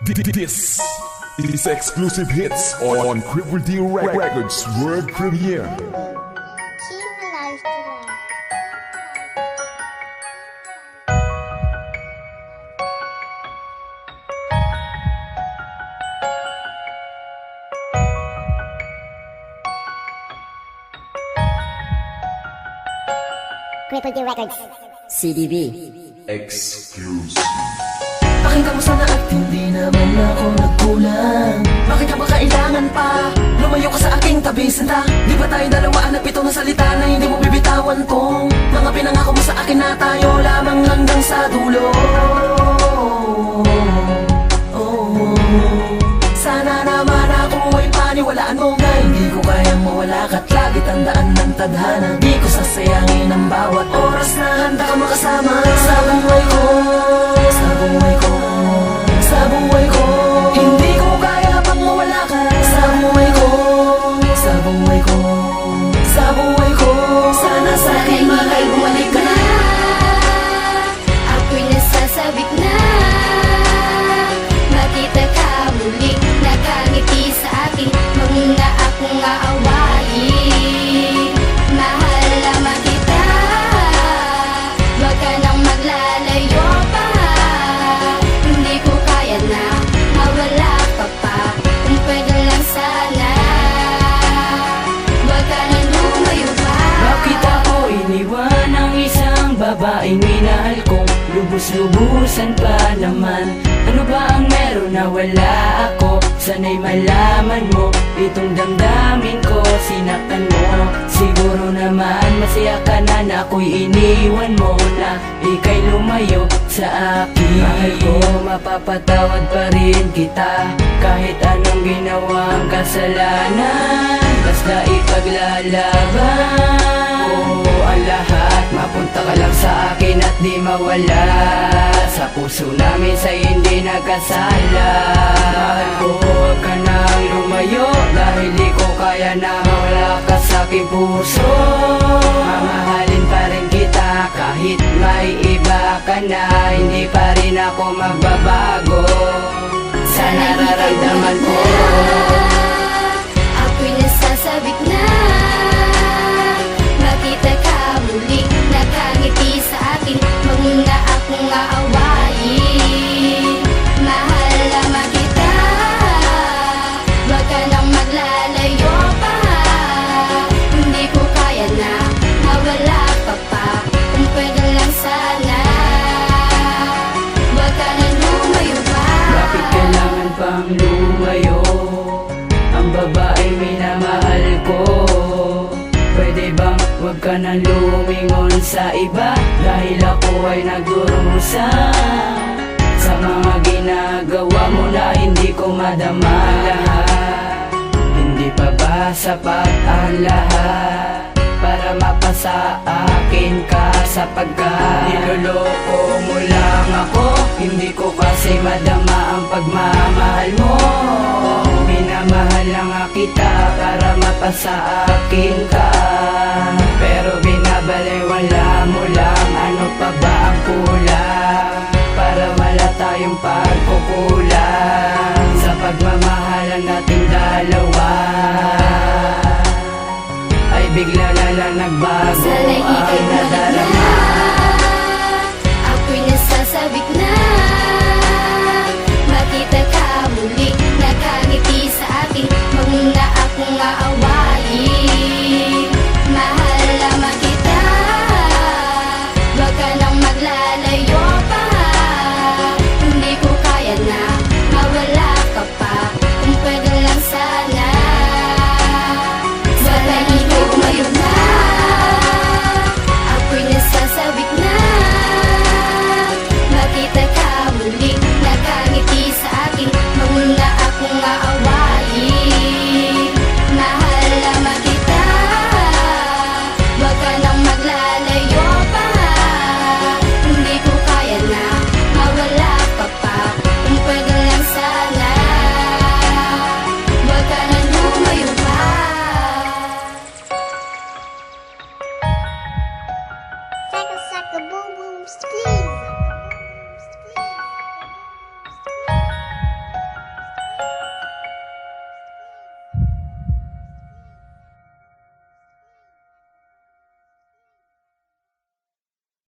This is exclusive hits on Cripple D Records World Premiere. Humanize. Cripple D Records. CDB. Exclusive. Pakinggan mo sana at hindi naman ako nagkulang? Bakit ba kailangan pa? Lumayo ka sa aking tabi Santa. Di ba tayo dalawa na pito na salita na hindi mo bibitawan kong Mga pinangako mo sa akin na tayo lamang hanggang sa dulo? Oh, ako ay paniwalaan mo na Hindi ko kayang mawala ka't lagi tandaan ng tadhana. Di ko sasayangin Lubos-lubusan pa naman. Ano ba ang meron na wala ako? Sana'y malaman mo Itong damdamin ko sinaktan mo. Siguro naman masaya ka na na ako'y iniwan mo Na ika'y lumayo sa akin. Mahal ko mapapatawad pa rin kita Kahit anong ginawang kasalanan Basta ipaglalaban lahat. Mapunta ka lang sa akin at di mawala. Sa puso namin sa hindi nagkasala. Mahal ko huwag ka nang lumayo Dahil di ko kaya na mawala ka sa aking puso. Mamahalin pa rin kita kahit may iba ka na. Hindi pa rin ako magbabago Sa nararamdaman ko Ang babaeng minamahal ko. Pwede bang wag ka nang lumingon sa iba? Dahil ako ay nagdurusa. Sa mga ginagawa mo na hindi ko madama Hindi pa ba sapat ang lahat? Para mapasa akin ka sapagkat Niloloko mo lang ako. Hindi ko kasi madama ang pagmamahal mo kita para mapasa akin ka. Pero binabaliwala mo lang. Ano pa ba ang kulang Para wala tayong pagkukulang Sa pagmamahalan natin dalawa Ay bigla na lang nagbago Sa Sana'y ika'y magiging